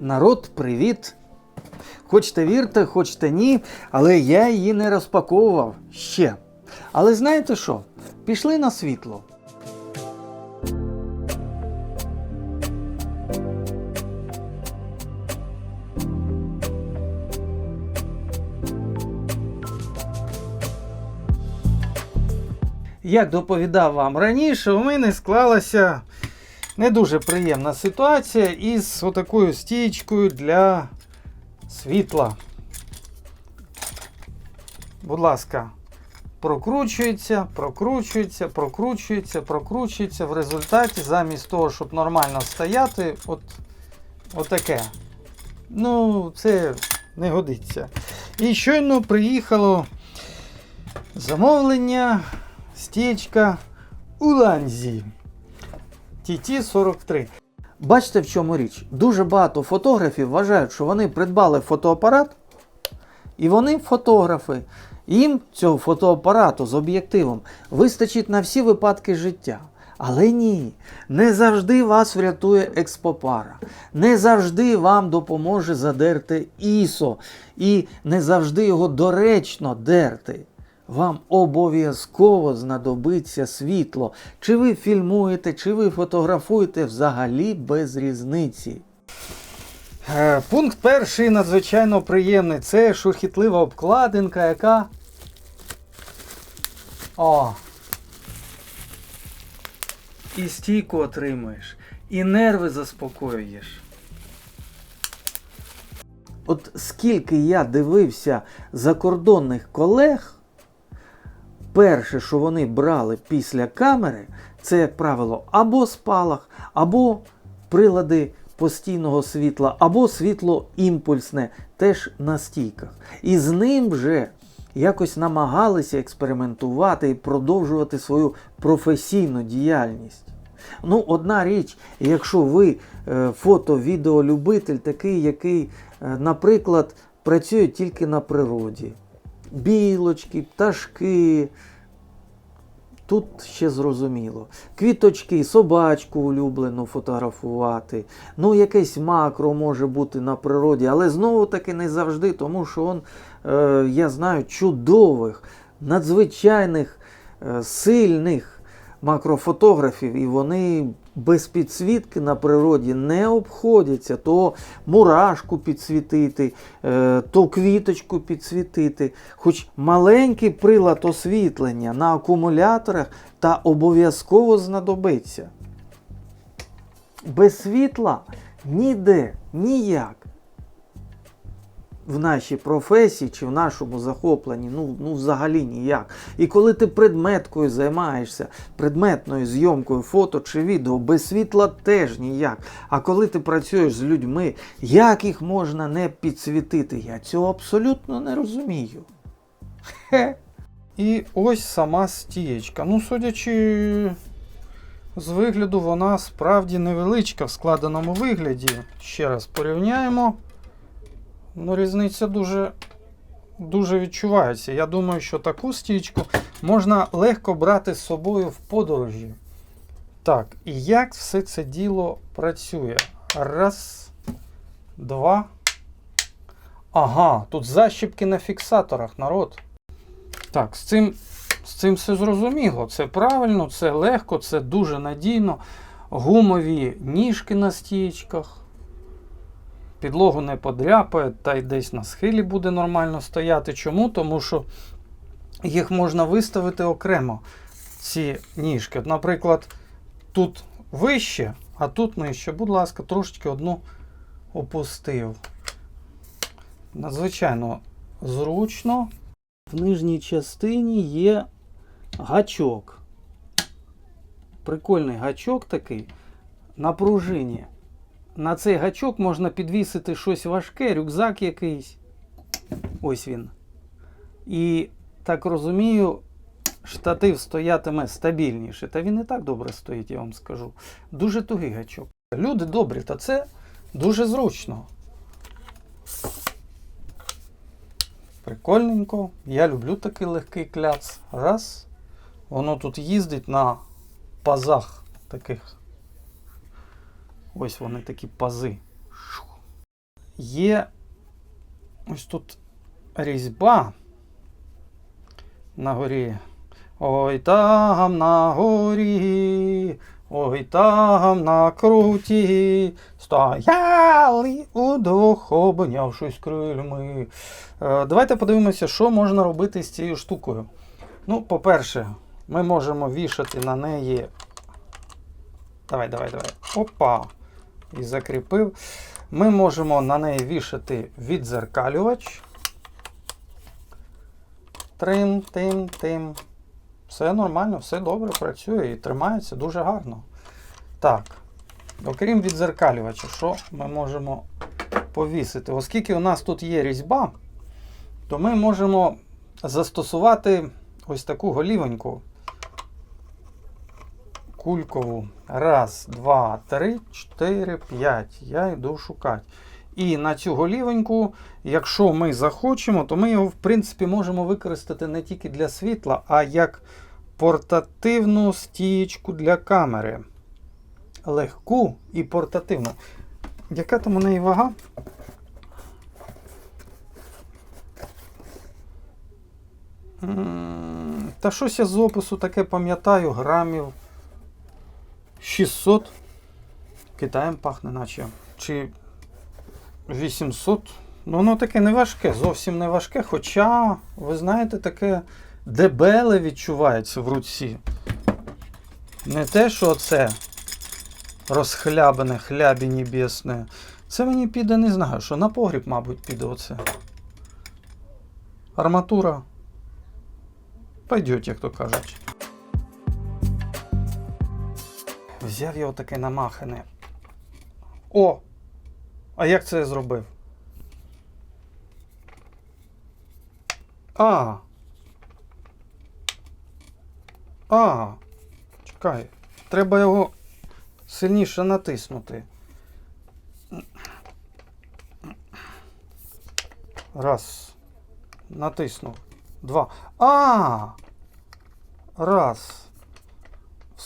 Народ, привіт! Хочете вірте, хочете ні, але я її не розпаковував ще. Але знаєте що? Пішли на світло. Як доповідав вам раніше, у мене склалася не дуже приємна ситуація із отакою стічкою для світла. Будь ласка, прокручується, прокручується, прокручується, прокручується. В результаті, замість того, щоб нормально стояти, от отаке. Ну, це не годиться. І щойно приїхало замовлення, стічка Уланзі. TT-43. Бачите, в чому річ? Дуже багато фотографів вважають, що вони придбали фотоапарат, і вони фотографи. Їм цього фотоапарату з об'єктивом вистачить на всі випадки життя. Але ні, не завжди вас врятує експопара, не завжди вам допоможе задерти ISO, і не завжди його доречно дерти. Вам обов'язково знадобиться світло. Чи ви фільмуєте, чи ви фотографуєте взагалі без різниці. Е, Пункт перший надзвичайно приємний. Це шурхітлива обкладинка, яка. О! І стійку отримуєш, і нерви заспокоюєш. От скільки я дивився закордонних колег, перше, що вони брали після камери, це, як правило, або спалах, або прилади постійного світла, або світло імпульсне, теж на стійках. І з ним вже якось намагалися експериментувати і продовжувати свою професійну діяльність. Ну, одна річ, якщо ви е, фото-відеолюбитель, такий, який, е, наприклад, працює тільки на природі. Білочки, пташки. Тут ще зрозуміло. Квіточки, собачку улюблену фотографувати. Ну, якесь макро може бути на природі, але знову таки не завжди, тому що он, е, я знаю чудових, надзвичайних, е, сильних макрофотографів, і вони без підсвітки на природі не обходяться. То мурашку підсвітити, е, то квіточку підсвітити. Хоч маленький прилад освітлення на акумуляторах та обов'язково знадобиться. Без світла ніде, ніяк. В нашій професії чи в нашому захопленні, ну, ну взагалі ніяк. І коли ти предметкою займаєшся, предметною зйомкою фото чи відео, без світла теж ніяк. А коли ти працюєш з людьми, як їх можна не підсвітити? Я цього абсолютно не розумію. Хе. І ось сама стієчка. Ну, судячи з вигляду, вона справді невеличка в складеному вигляді. Ще раз порівняємо. Ну, різниця дуже, дуже відчувається. Я думаю, що таку стічку можна легко брати з собою в подорожі. Так, і як все це діло працює? Раз, два. Ага, тут защіпки на фіксаторах, народ. Так, з цим, з цим все зрозуміло. Це правильно, це легко, це дуже надійно. Гумові ніжки на стічках підлогу не подряпає, та й десь на схилі буде нормально стояти. Чому? Тому що їх можна виставити окремо, ці ніжки. От, Наприклад, тут вище, а тут нижче. Будь ласка, трошечки одну опустив. Надзвичайно зручно. В нижній частині є гачок. Прикольний гачок такий на пружині на цей гачок можна підвісити щось важке, рюкзак якийсь. Ось він. І так розумію, штатив стоятиме стабільніше. Та він і так добре стоїть, я вам скажу. Дуже тугий гачок. Люди добрі, та це дуже зручно. Прикольненько. Я люблю такий легкий кляц. Раз. Воно тут їздить на пазах таких. Ось вони такі пази. є ось тут різьба на горі. Ой там на горі, ой там на круті, стояли удвох, обнявшись крильми. Е, Давайте подивимося, що можна робити з цією штукою. Ну, по-перше, ми можемо вішати на неї. Давай, давай, давай. Опа! І закріпив. Ми можемо на неї вішати відзеркалювач. Трим, тим, тим. Все нормально, все добре працює і тримається дуже гарно. Так. Окрім відзеркалювача, що ми можемо повісити? Оскільки у нас тут є різьба, то ми можемо застосувати ось таку голівоньку кулькову. Раз, два, три, чотири, п'ять. Я йду шукати. І на цю голівоньку, якщо ми захочемо, то ми його, в принципі, можемо використати не тільки для світла, а як портативну стієчку для камери. Легку і портативну. Яка там у неї вага? Та щось я з опису таке пам'ятаю, грамів 600. Китаєм пахне, наче. Чи 800. Ну, воно таке не важке, зовсім не важке. Хоча, ви знаєте, таке дебеле відчувається в руці. Не те, що це розхлябане, хлябі небесне. Це мені піде, не знаю, що на погріб, мабуть, піде оце. Арматура. Пойдет, як то кажуть. Взяв його таке намахане. О! А як це я зробив? А. А. Чекай. Треба його сильніше натиснути. Раз. Натиснув. Два. А! Раз.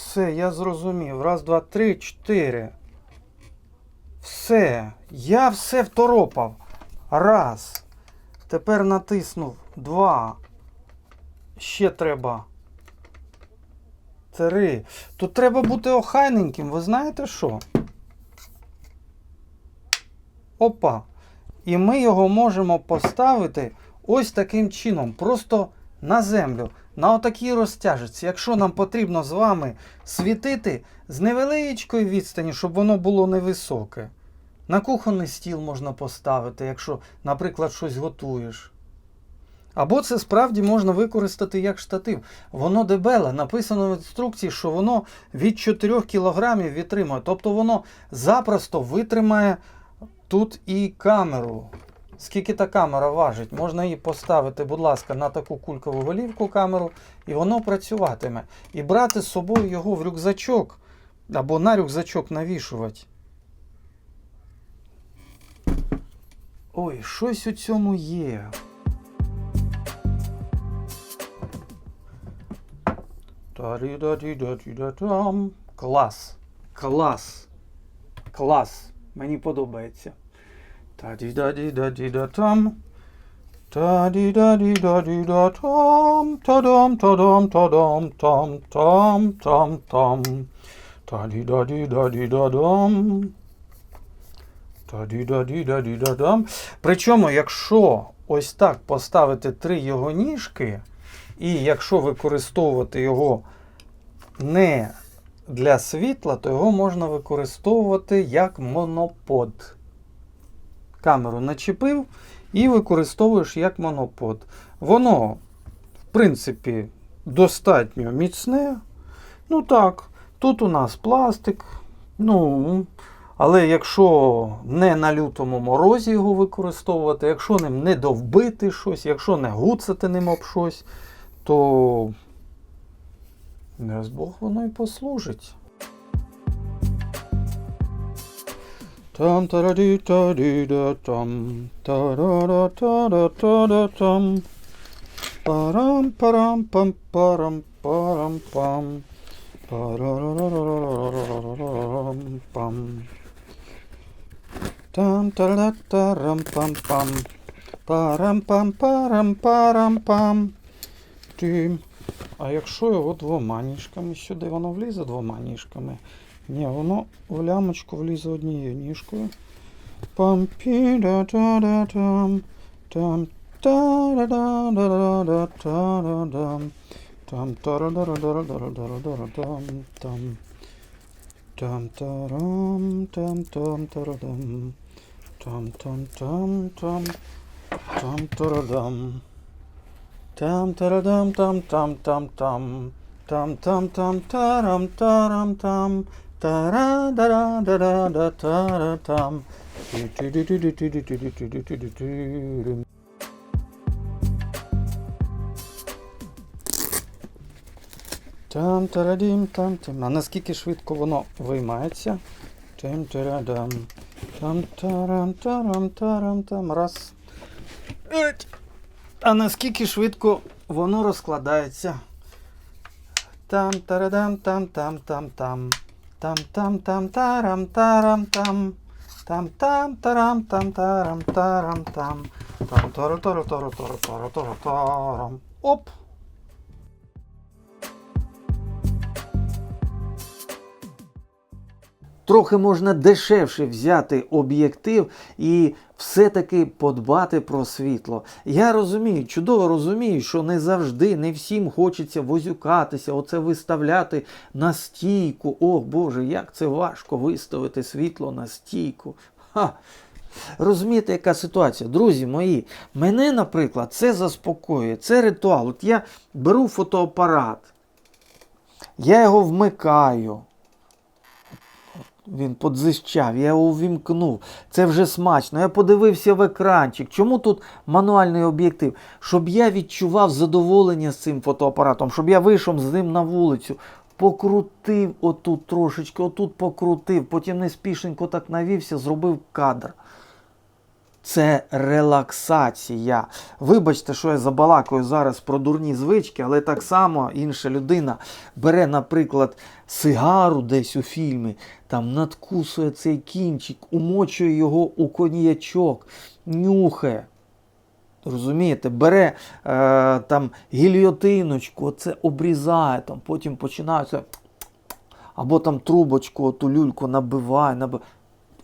Все, я зрозумів. Раз, два, три, чотири. Все. Я все второпав. Раз. Тепер натиснув. Два. Ще треба. Три. Тут треба бути охайненьким. Ви знаєте що? Опа. І ми його можемо поставити ось таким чином. Просто на землю. На отакій розтяжці. Якщо нам потрібно з вами світити з невеличкої відстані, щоб воно було невисоке. На кухонний стіл можна поставити, якщо, наприклад, щось готуєш. Або це справді можна використати як штатив. Воно дебеле, написано в інструкції, що воно від 4 кг відтримує. Тобто воно запросто витримає тут і камеру. Скільки та камера важить, можна її поставити, будь ласка, на таку кулькову голівку камеру, і воно працюватиме. І брати з собою його в рюкзачок або на рюкзачок навішувати. Ой, щось у цьому є. Клас. Клас. Клас. Мені подобається. Та-ді-да-ді-да-ді-да-там. Та-ді-да-ді-да-ді-да-там. Та-дам, та-дам, та-дам, там, там, там, там. Та-ді-да-ді-да-ді-да-дам. Та-ді-да-ді-да-ді-да-дам. Причому, якщо ось так поставити три його ніжки, і якщо використовувати його не для світла, то його можна використовувати як монопод. Камеру начепив і використовуєш як монопод. Воно, в принципі, достатньо міцне. Ну так, тут у нас пластик. Ну, але якщо не на лютому морозі його використовувати, якщо ним не довбити щось, якщо не гуцати ним об щось, то не Бог воно і послужить. Там тараді таді да там тарара тара тара там парам парам пам парам парам пам парарарарарарам пам там тара тарам пам пам парам пам парам парам пам тим а якщо його двома ніжками сюди воно влізе двома ніжками ні, воно в лямочку влізе однією ніжкою. Пам пі да да да там. Та да да да да та да дам. Там та да да да да да да да да там. Там там тарам там там тарадам там там там там. Там тарадам там тарадам там там там там. Там там там тарам тарам там тара дара дара да тара там Там тарадім там тим. А наскільки швидко воно виймається? Тим тарадам. Там тарам тарам тарам там. Раз. А наскільки швидко воно розкладається? Там тарадам там там там там. Там-там-там-тарам-тарам-там. Там-там-тарам-там-тарам-тарам-там. Там-тору-тору-тору-тору-тору-тору-торам. Оп! Трохи можна дешевше взяти об'єктив і все-таки подбати про світло. Я розумію, чудово розумію, що не завжди, не всім хочеться возюкатися, оце виставляти на стійку. Ох Боже, як це важко виставити світло на стійку. Ха. Розумієте, яка ситуація? Друзі мої, мене, наприклад, це заспокоює, це ритуал. От я беру фотоапарат, я його вмикаю. Він подзищав, я його увімкнув. Це вже смачно. Я подивився в екранчик. Чому тут мануальний об'єктив? Щоб я відчував задоволення з цим фотоапаратом, щоб я вийшов з ним на вулицю, покрутив отут трошечки, отут покрутив, потім неспішенько так навівся, зробив кадр. Це релаксація. Вибачте, що я забалакаю зараз про дурні звички, але так само інша людина бере, наприклад, сигару десь у фільмі, там надкусує цей кінчик, умочує його у коньячок, нюхає. Розумієте, бере е, там гільйотиночку, оце обрізає, там, потім починається або там трубочку, оту люльку набиває, набиває.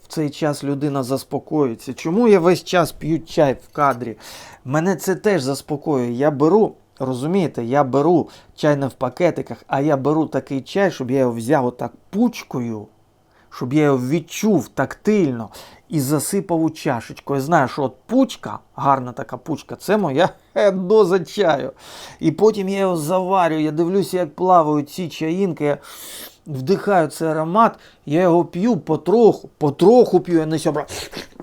В цей час людина заспокоюється. Чому я весь час п'ю чай в кадрі? Мене це теж заспокоює. Я беру, розумієте, я беру чай не в пакетиках, а я беру такий чай, щоб я його взяв отак пучкою, щоб я його відчув тактильно і засипав у чашечку. Я знаю, що от пучка, гарна така пучка, це моя доза чаю. І потім я його заварю, я дивлюся, як плавають ці чаїнки. Вдихаю цей аромат, я його п'ю потроху, потроху п'ю, я не сьобра.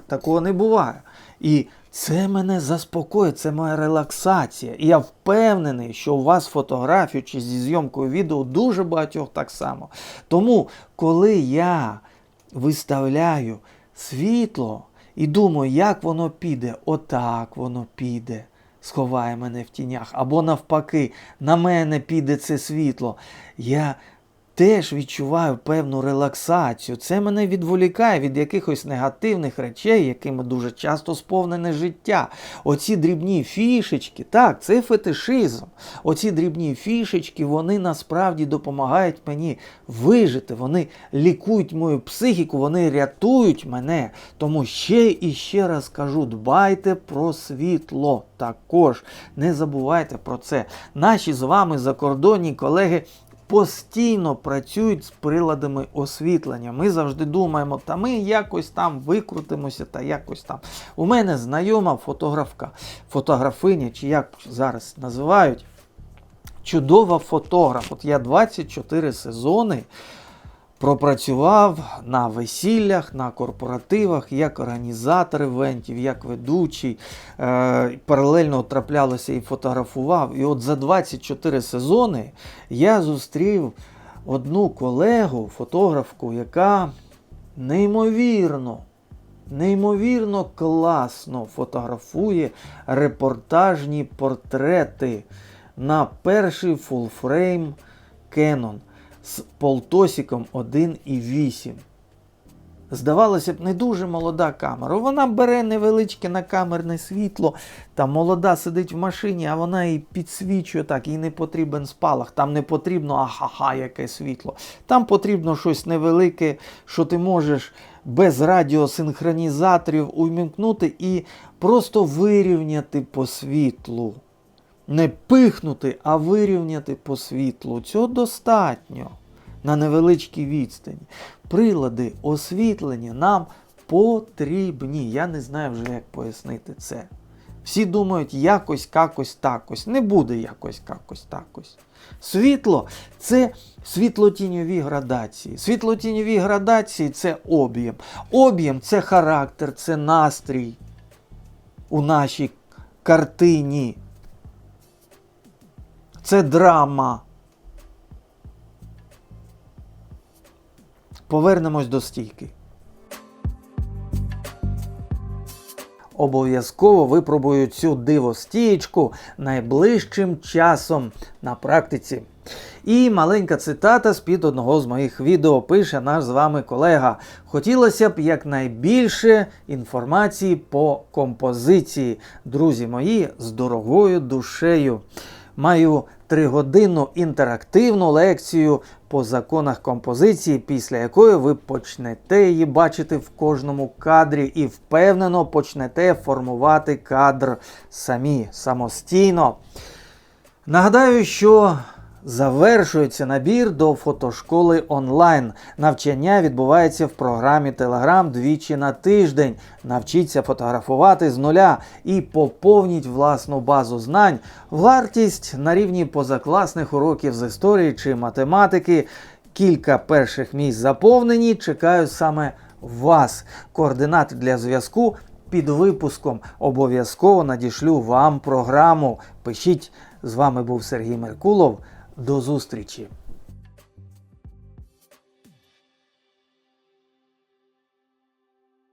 Такого не буває. І це мене заспокоює, це моя релаксація. І я впевнений, що у вас фотографію чи зі зйомкою відео дуже багатьох так само. Тому, коли я виставляю світло і думаю, як воно піде, отак воно піде. Сховає мене в тінях, або навпаки, на мене піде це світло. Я теж відчуваю певну релаксацію. Це мене відволікає від якихось негативних речей, якими дуже часто сповнене життя. Оці дрібні фішечки, так, це фетишизм. Оці дрібні фішечки, вони насправді допомагають мені вижити. Вони лікують мою психіку, вони рятують мене. Тому ще і ще раз кажу: дбайте про світло. Також не забувайте про це. Наші з вами закордонні колеги постійно працюють з приладами освітлення. Ми завжди думаємо, та ми якось там викрутимося та якось там. У мене знайома фотографка, фотографиня, чи як зараз називають, чудова фотограф. От я 24 сезони пропрацював на весіллях, на корпоративах, як організатор івентів, як ведучий. Е, паралельно траплялося і фотографував. І от за 24 сезони я зустрів одну колегу, фотографку, яка неймовірно. Неймовірно класно фотографує репортажні портрети на перший фулфрейм Canon з полтосиком 1,8. здавалося б, не дуже молода камера. Вона бере невеличке накамерне світло, там молода сидить в машині, а вона і підсвічує так, їй не потрібен спалах, там не потрібно ахаха, яке світло. Там потрібно щось невелике, що ти можеш без радіосинхронізаторів увімкнути і просто вирівняти по світлу. Не пихнути, а вирівняти по світлу. Цього достатньо на невеличкій відстані. Прилади освітлення нам потрібні. Я не знаю вже, як пояснити це. Всі думають, якось, какось, такось. Не буде якось, какось, такось. Світло це світлотіньові градації. Світлотіньові градації це об'єм. Об'єм це характер, це настрій у нашій картині. Це драма. Повернемось до стійки. Обов'язково випробую цю дивостієчку найближчим часом на практиці. І маленька цитата з-під одного з моїх відео пише наш з вами колега. Хотілося б якнайбільше інформації по композиції. Друзі мої, з дорогою душею. Маю тригодинну інтерактивну лекцію по законах композиції, після якої ви почнете її бачити в кожному кадрі і впевнено почнете формувати кадр самі самостійно. Нагадаю, що завершується набір до фотошколи онлайн. Навчання відбувається в програмі Telegram двічі на тиждень. Навчіться фотографувати з нуля і поповніть власну базу знань. Вартість на рівні позакласних уроків з історії чи математики. Кілька перших місць заповнені. Чекаю саме вас. Координати для зв'язку під випуском. Обов'язково надішлю вам програму. Пишіть. З вами був Сергій Меркулов. До зустрічі!